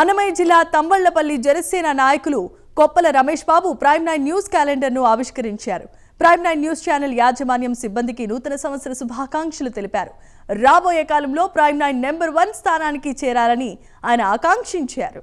అన్నమయ్య జిల్లా తంబళ్ళపల్లి జనసేన నాయకులు Koppala Ramesh Babu prime nine news క్యాలెండర్ను ఆవిష్కరించారు. ప్రైమ్ నైన్ న్యూస్ ఛానల్ యాజమాన్యం సిబ్బందికి నూతన సంవత్సర శుభాకాంక్షలు తెలిపారు. రాబోయే కాలంలో ప్రైమ్ నైన్ నెంబర్ వన్ స్థానానికి చేరాలని ఆయన ఆకాంక్షించారు.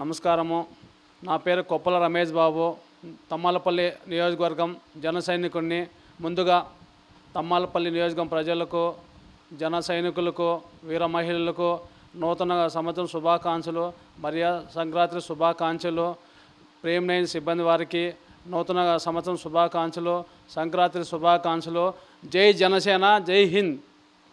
నమస్కారము. నా పేరు కొప్పల రమేష్ బాబు. తమ్మాలపల్లి నియోజకవర్గం జన సైనికుడిని ముందుగా తమ్మాలపల్లి నియోజకవర్గం ప్రజలకు జన సైనికులకు వీర మహిళలకు నూతన సంవత్సరం శుభాకాంక్షలు మరియు సంక్రాంతి శుభాకాంక్షలు ప్రేమ్ నైన్ సిబ్బంది వారికి నూతన సంవత్సరం శుభాకాంక్షలు సంక్రాంతి శుభాకాంక్షలు. జై జనసేన జై హింద్.